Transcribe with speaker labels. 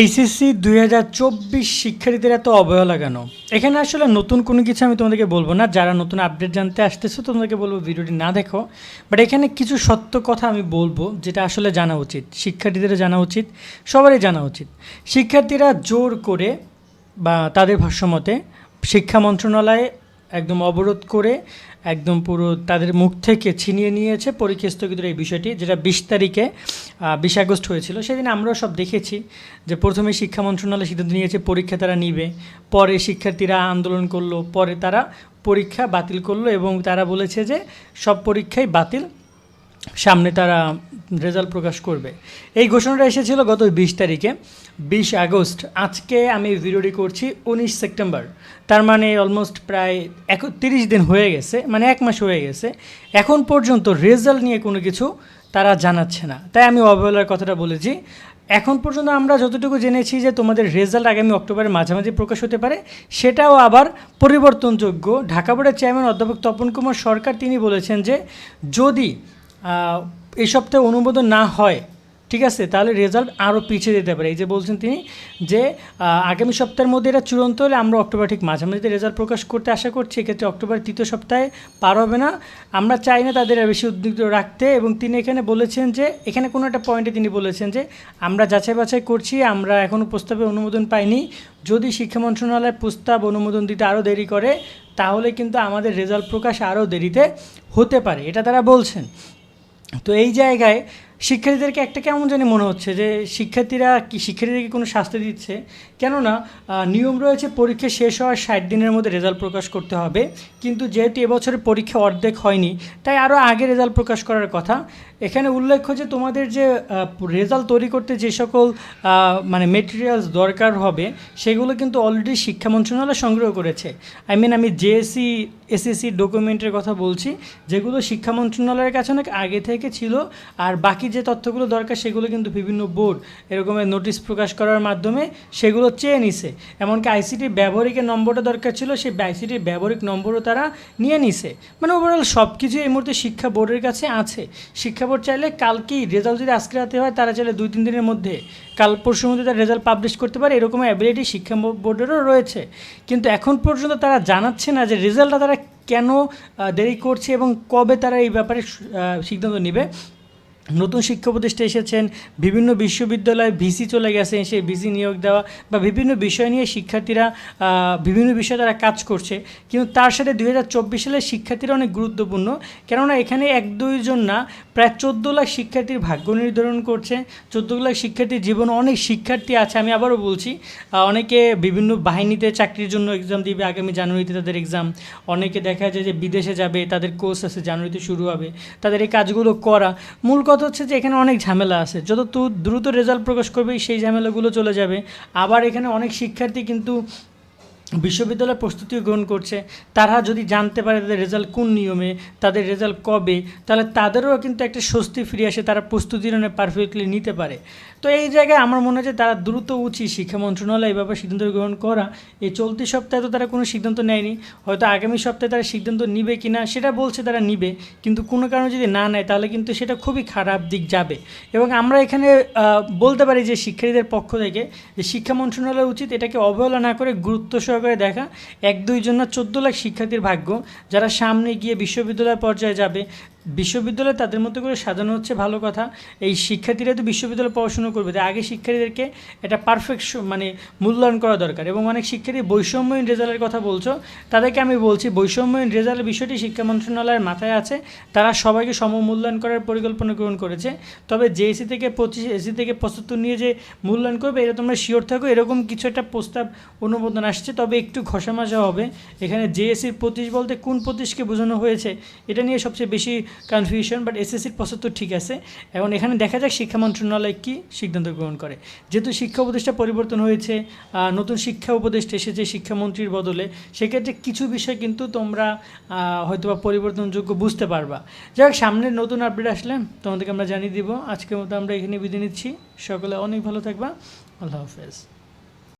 Speaker 1: HSC দুই হাজার চব্বিশ শিক্ষার্থীদের এত অবহেলা কেন এখানে আসলে নতুন কোনো কিছু আমি তোমাদেরকে বলব না। যারা নতুন আপডেট জানতে আসতেছো, তোমাদেরকে বলব ভিডিওটি না দেখো। বাট এখানে কিছু সত্য কথা আমি বলব, যেটা আসলে জানা উচিত। শিক্ষার্থীদের জানা উচিত, সবারই জানা উচিত। শিক্ষার্থীরা জোর করে বা তাদের ভাষ্যমতে শিক্ষা মন্ত্রণালয়ে একদম অবরোধ করে একদম পুরো তাদের মুখ থেকে ছিনিয়ে নিয়েছে পরীক্ষা স্থগিতের এই বিষয়টি, যেটা বিশ তারিখে বিশ আগস্ট হয়েছিল। সেদিন আমরাও সব দেখেছি যে প্রথমে শিক্ষা মন্ত্রণালয় সিদ্ধান্ত নিয়েছে পরীক্ষা তারা নিবে, পরে শিক্ষার্থীরা আন্দোলন করল, পরে তারা পরীক্ষা বাতিল করল এবং তারা বলেছে যে সব পরীক্ষাই বাতিল সামনে তারা রেজাল্ট প্রকাশ করবে। এই ঘোষণাটা এসেছিল গত বিশ তারিখে, বিশ আগস্ট। আজকে আমি ভিডিওটি করছি উনিশ সেপ্টেম্বর। তার মানে অলমোস্ট প্রায় এক তিরিশ দিন হয়ে গেছে মানে এক মাস হয়ে গেছে। এখন পর্যন্ত রেজাল্ট নিয়ে কোনো কিছু তারা জানাচ্ছে না। তাই আমি অবহেলার কথাটা বলেছি। এখন পর্যন্ত আমরা যতটুকু জেনেছি যে তোমাদের রেজাল্ট আগামী অক্টোবরের মাঝামাঝি প্রকাশ হতে পারে, সেটাও আবার পরিবর্তনযোগ্য। ঢাকা বোর্ডের চেয়ারম্যান অধ্যাপক তপন কুমার সরকার তিনি বলেছেন যে যদি এই সপ্তাহে অনুমোদন না হয়, ঠিক আছে? তাহলে রেজাল্ট আরও পিছিয়ে যেতে পারে। এই যে বলছেন তিনি যে আগামী সপ্তাহের মধ্যে এটা চূড়ান্ত হলে আমরা অক্টোবর, ঠিক মাঝামাঝিতে রেজাল্ট প্রকাশ করতে আশা করছি, এক্ষেত্রে অক্টোবর তৃতীয় সপ্তাহে পার হবে না। আমরা চাই না তাদের বেশি উদ্বিগ্ন রাখতে এবং তিনি এখানে বলেছেন যে, এখানে কোনো একটা পয়েন্টে তিনি বলেছেন যে, আমরা যাচাই বাছাই করছি, আমরা এখনও প্রস্তাবে অনুমোদন পাইনি। যদি শিক্ষা মন্ত্রণালয় প্রস্তাব অনুমোদন দিতে আরও দেরি করে, তাহলে কিন্তু আমাদের রেজাল্ট প্রকাশ আরও দেরিতে হতে পারে। এটা তারা বলছেন। তো এই জায়গায় শিক্ষার্থীদেরকে একটা কেমন জানি মনে হচ্ছে যে শিক্ষার্থীরা কি শিক্ষার্থীদেরকে কোনো শাস্তি দিচ্ছে? কেননা নিয়ম রয়েছে পরীক্ষা শেষ হওয়ার ষাট দিনের মধ্যে রেজাল্ট প্রকাশ করতে হবে। কিন্তু যেহেতু এবছরের পরীক্ষা অর্ধেক হয়নি, তাই আরও আগে রেজাল্ট প্রকাশ করার কথা। এখানে উল্লেখ্য যে তোমাদের যে রেজাল্ট তৈরি করতে যে সকল মানে মেটেরিয়ালস দরকার হবে, সেগুলো কিন্তু অলরেডি শিক্ষা মন্ত্রণালয় সংগ্রহ করেছে। আই মিন আমি জেএসসি এসএসসি ডকুমেন্টের কথা বলছি, যেগুলো শিক্ষা মন্ত্রণালয়ের কাছে অনেক আগে থেকে ছিল, আর বাকি যে তথ্যগুলো দরকার সেগুলো কিন্তু বিভিন্ন বোর্ড এরকমের নোটিশ প্রকাশ করার মাধ্যমে সেগুলো চেয়ে নিছে। এমনকি আইসিটির ব্যবহারিকের নম্বরটা দরকার ছিল, সেই আইসিটির ব্যবহারিক নম্বরও তারা নিয়ে নিছে। মানে ওভারঅল সব কিছু এই মুহূর্তে শিক্ষা বোর্ডের কাছে আছে। শিক্ষা বোর্ড চাইলে কালকেই রেজাল্ট যদি আজকে রাতে হয়, তারা চাইলে দুই তিন দিনের মধ্যে কাল পরশুর মধ্যে তার রেজাল্ট পাবলিশ করতে পারে, এরকম অ্যাবিলিটি শিক্ষা বোর্ডেরও রয়েছে। কিন্তু এখন পর্যন্ত তারা জানাচ্ছে না যে রেজাল্টটা তারা কেন দেরি করছে এবং কবে তারা এই ব্যাপারে সিদ্ধান্ত নেবে। নতুন শিক্ষা উপদেষ্টা এসেছেন, বিভিন্ন বিশ্ববিদ্যালয়ে ভিসি চলে গেছে সেই ভিসি নিয়োগ দেওয়া বা বিভিন্ন বিষয় নিয়ে শিক্ষার্থীরা বিভিন্ন বিষয়ে তারা কাজ করছে। কিন্তু তার সাথে দুই সালের শিক্ষার্থীরা অনেক গুরুত্বপূর্ণ। কেননা এখানে এক দুইজন না, প্রায় চোদ্দ লাখ শিক্ষার্থীর ভাগ্য নির্ধারণ করছে। চোদ্দ লাখ শিক্ষার্থীর জীবনে অনেক শিক্ষার্থী আছে, আমি আবারও বলছি। অনেকে বিভিন্ন বাহিনীতে চাকরির জন্য এক্সাম দিবে, আগামী জানুয়ারিতে তাদের এক্সাম অনেকে দেখা যায় যে বিদেশে যাবে, তাদের কোর্স আছে, জানুয়ারিতে শুরু হবে। তাদের এই কাজগুলো করা। মূল কথা হচ্ছে যে এখানে অনেক ঝামেলা আছে। যত দ্রুত রেজাল্ট প্রকাশ করবে, সেই ঝামেলাগুলো চলে যাবে। আবার এখানে অনেক শিক্ষার্থী কিন্তু বিশ্ববিদ্যালয় প্রস্তুতিও গ্রহণ করছে। তারা যদি জানতে পারে তাদের রেজাল্ট কোন নিয়মে, তাদের রেজাল্ট কবে, তাহলে তাদেরও কিন্তু একটা স্বস্তি ফিরে আসে, তারা প্রস্তুতি পারফেক্টলি নিতে পারে। তো এই জায়গায় আমার মনে হয় যে তারা দ্রুত উচিত শিক্ষা মন্ত্রণালয় এই ব্যাপারে সিদ্ধান্ত গ্রহণ করা, এই চলতি সপ্তাহে তো তারা কোনো সিদ্ধান্ত নেয়নি। হয়তো আগামী সপ্তাহে তারা সিদ্ধান্ত নিবে কি না সেটা বলছে তারা নিবে, কিন্তু কোনো কারণে যদি না নেয়, তাহলে কিন্তু সেটা খুবই খারাপ দিক যাবে। এবং আমরা এখানে বলতে পারি যে শিক্ষার্থীদের পক্ষ থেকে যে শিক্ষা মন্ত্রণালয় উচিত এটাকে অবহেলা না করে গুরুত্ব সহকারে দেখা, এক দুইজন না চোদ্দ লাখ শিক্ষার্থীর ভাগ্য। যারা সামনে গিয়ে বিশ্ববিদ্যালয় পর্যায়ে যাবে, বিশ্ববিদ্যালয় তাদের মতো করে সাজানো হচ্ছে ভালো কথা। এই শিক্ষার্থীরা তো বিশ্ববিদ্যালয়ে পড়াশুনো করবে তাই আগে শিক্ষার্থীদেরকে এটা পারফেক্ট মানে মূল্যায়ন করা দরকার। এবং অনেক শিক্ষার্থী বৈষম্যহীন রেজাল্টের কথা বলছো, তাদেরকে আমি বলছি বৈষম্যহীন রেজাল্টের বিষয়টি শিক্ষা মন্ত্রণালয়ের মাথায় আছে। তারা সবাইকে সমমূল্যায়ন করার পরিকল্পনা গ্রহণ করেছে। তবে জেএসি থেকে পঁচিশ এসি থেকে পঁচাত্তর নিয়ে যে মূল্যায়ন করবে, এটা তোমরা শিওর থাকো, এরকম কিছু একটা প্রস্তাব অনুমোদন আসছে। তবে একটু ঘষামাজা হবে। এখানে জেএসির পঁচিশ বলতে কোন পঁচিশকে বোঝানো হয়েছে এটা নিয়ে সবচেয়ে বেশি কনফিউশন বাট এসএসসির পঁচাত্তর ঠিক আছে। এখন এখানে দেখা যাক শিক্ষা মন্ত্রণালয় কী সিদ্ধান্ত গ্রহণ করে। যেহেতু শিক্ষা উপদেষ্টা পরিবর্তন হয়েছে নতুন শিক্ষা উপদেষ্টা এসেছে শিক্ষামন্ত্রীর বদলে সেক্ষেত্রে কিছু বিষয় কিন্তু তোমরা আহ, হয়তোবা পরিবর্তনযোগ্য বুঝতে পারবা। যাই সামনের নতুন আপডেট আসলে তোমাদেরকে আমরা জানিয়ে দিব। আজকের মতো আমরা এখানে বিদায় নিচ্ছি। সকলে অনেক ভালো থাকবা। আল্লাহ হাফেজ।